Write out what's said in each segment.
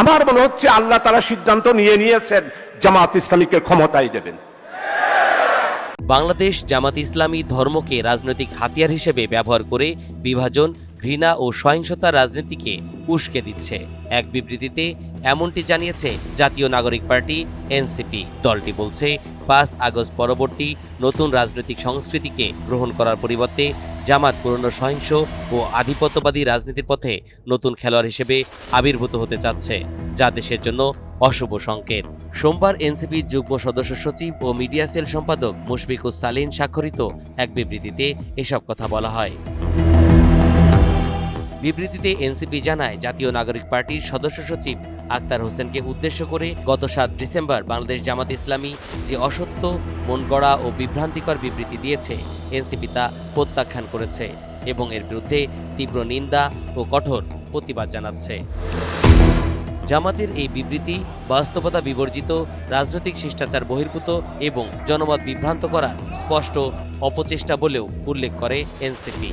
আমার মনে হচ্ছে আল্লাহ তারা সিদ্ধান্ত নিয়ে নিয়েছেন, জামাত ইসলামীকে ক্ষমতায় দেবেন। বাংলাদেশ জামাত ইসলামী ধর্মকে রাজনৈতিক হাতিয়ার হিসেবে ব্যবহার করে বিভাজন, ঘৃণা ও সহিংসতার রাজনীতিকে উস্কে দিচ্ছে। এক বিবৃতিতে এমনটি জানিয়েছে জাতীয় নাগরিক পার্টি, এনসিপি। দলটি বলছে, পাঁচ আগস্ট পরবর্তী নতুন রাজনৈতিক সংস্কৃতিকে গ্রহণ করার পরিবর্তে জামাত পুরনো সহিংস ও আধিপত্যবাদী রাজনীতির পথে নতুন খেলোয়াড় হিসেবে আবির্ভূত হতে চাচ্ছে, যা দেশের জন্য অশুভ সংকেত। সোমবার এনসিপির যুগ্ম সদস্য সচিব ও মিডিয়া সেল সম্পাদক মুশফিকুস সালিন স্বাক্ষরিত এক বিবৃতিতে এসব কথা বলা হয়। বিবৃতিতে এনসিপি জানায়, জাতীয় নাগরিক পার্টির সদস্য সচিব আক্তার হোসেনকে উদ্দেশ্য করে গত সাত ডিসেম্বর বাংলাদেশ জামাত ইসলামী যে অসত্য মন গড়া ও বিভ্রান্তিকর বিবৃতি দিয়েছে এনসিপি তা প্রত্যাখ্যান করেছে এবং এর বিরুদ্ধে তীব্র নিন্দা ও কঠোর প্রতিবাদ জানাচ্ছে। জামাতের এই বিবৃতি বাস্তবতা বিবর্জিত রাজনৈতিক শিষ্টাচার বহির্ভূত এবং জনমত বিভ্রান্ত করার স্পষ্ট অপচেষ্টা বলেও উল্লেখ করে এনসিপি।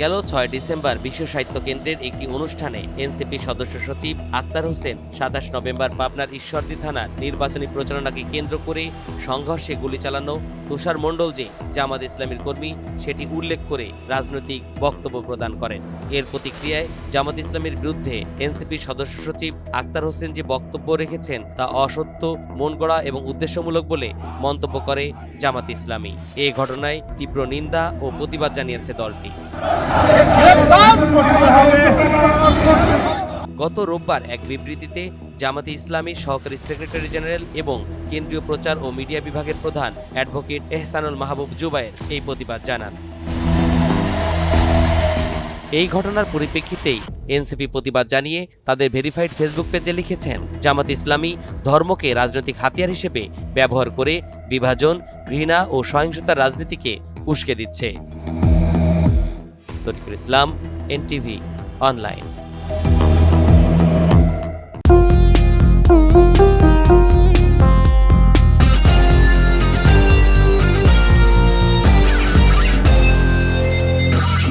গেল ছয় ডিসেম্বর বিশ্ব সাহিত্য কেন্দ্রের একটি অনুষ্ঠানে এনসিপি সদস্য সচিব আক্তার হোসেন সাতাশ নভেম্বর পাবনার ঈশ্বরদী থানার নির্বাচনী প্রচারণাকে কেন্দ্র করে সংঘর্ষে গুলি চালানো তুষার মণ্ডল যে জামাত ইসলামীর কর্মী সেটি উল্লেখ করে রাজনৈতিক বক্তব্য প্রদান করেন। এর প্রতিক্রিয়ায় জামাত ইসলামের বিরুদ্ধে এনসিপির সদস্য সচিব আক্তার হোসেন যে বক্তব্য রেখেছেন তা অসত্য, মন গড়া এবং উদ্দেশ্যমূলক বলে মন্তব্য করে জামাত ইসলামী। এ ঘটনায় তীব্র নিন্দা ও প্রতিবাদ জানিয়েছে দলটি। গত রোববার এক বিবৃতিতে জামাতে ইসলামীর সহকারী সেক্রেটারি জেনারেল এবং কেন্দ্রীয় প্রচার ও মিডিয়া বিভাগের প্রধান অ্যাডভোকেট এহসানুল মাহবুব জুবায়ের এই প্রতিবাদ জানান। এই ঘটনার পরিপ্রেক্ষিতেই এনসিপি প্রতিবাদ জানিয়ে তাদের ভেরিফাইড ফেসবুক পেজে লিখেছেন, জামাত ইসলামী ধর্মকে রাজনৈতিক হাতিয়ার হিসেবে ব্যবহার করে বিভাজন, ঘৃণা ও সহিংসতার রাজনীতিকে উস্কে দিচ্ছে। Tariqul Islam NTV online.